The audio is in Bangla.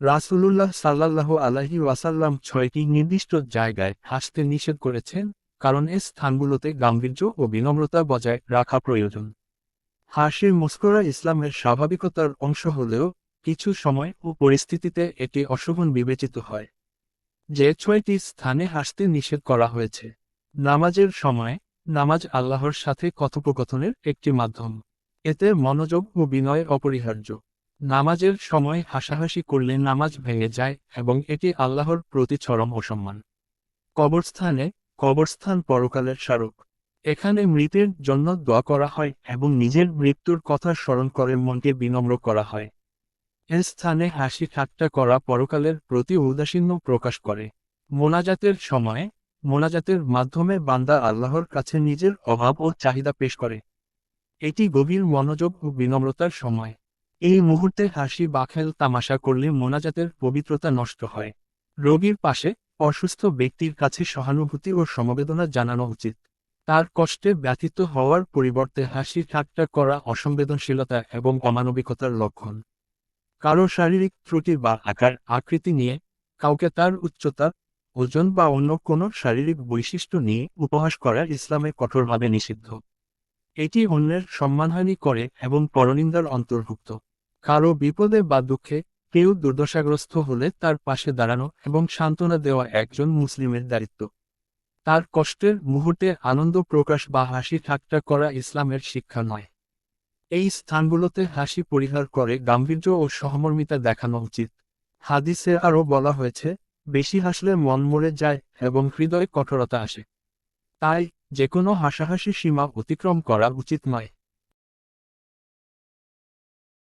রাসূলুল্লাহ সাল্লাল্লাহু আলাইহি ওয়াসাল্লাম ছয়টি নির্দিষ্ট জায়গায় হাসতে নিষেধ করেছেন, কারণ এ স্থানগুলোতে গাম্ভীর্য ও বিনম্রতা বজায় রাখা প্রয়োজন। হাসির মুস্করা ইসলামের স্বাভাবিকতার অংশ হলেও, কিছু সময় ও পরিস্থিতিতে এটি অশোভন বিবেচিত হয়। যে ছয়টি স্থানে হাসতে নিষেধ করা হয়েছে, নামাজের সময় নামাজ আল্লাহর সাথে কথোপকথনের একটি মাধ্যম। এতে মনোযোগ ও বিনয় অপরিহার্য। নামাজের সময় হাসাহাসি করলে নামাজ ভেঙে যায় এবং এটি আল্লাহর প্রতি চরম অসম্মান। কবরস্থানে কবরস্থান পরকালের স্মারক। এখানে মৃতের জন্য দোয়া করা হয় এবং নিজের মৃত্যুর কথা স্মরণ করে মনকে বিনম্র করা হয়। এ স্থানে হাসি ঠাট্টা করা পরকালের প্রতি উদাসীন্য প্রকাশ করে। মোনাজাতের সময়ে, মোনাজাতের মাধ্যমে বান্দা আল্লাহর কাছে নিজের অভাব ও চাহিদা পেশ করে। এটি গভীর মনোযোগ ও বিনম্রতার সময়। এই মুহূর্তে হাসি বা খেল তামাশা করলে মোনাজাতের পবিত্রতা নষ্ট হয়। রোগীর পাশে অসুস্থ ব্যক্তির কাছে সহানুভূতি ও সমবেদনা জানানো উচিত। তার কষ্টে ব্যথিত হওয়ার পরিবর্তে হাসি ঠাট্টা করা অসংবেদনশীলতা এবং অমানবিকতার লক্ষণ। কারও শারীরিক ত্রুটি বা আকার আকৃতি নিয়ে, কাউকে তার উচ্চতা, ওজন বা অন্য কোনো শারীরিক বৈশিষ্ট্য নিয়ে উপহাস করা ইসলামে কঠোরভাবে নিষিদ্ধ। এটি অন্যের সম্মানহানি করে এবং পরনিন্দার অন্তর্ভুক্ত। কারও বিপদে বা দুঃখে কেউ দুর্দশাগ্রস্ত হলে তার পাশে দাঁড়ানো এবং সান্ত্বনা দেওয়া একজন মুসলিমের দায়িত্ব। তার কষ্টের মুহূর্তে আনন্দ প্রকাশ বা হাসি ঠাট্টা করা ইসলামের শিক্ষা নয়। এই স্থানগুলোতে হাসি পরিহার করে গাম্ভীর্য ও সহমর্মিতা দেখানো উচিত। হাদিসে আরও বলা হয়েছে, বেশি হাসলে মন মরে যায় এবং হৃদয়ে কঠোরতা আসে। তাই যে কোনো হাসাহাসি সীমা অতিক্রম করা উচিত নয়।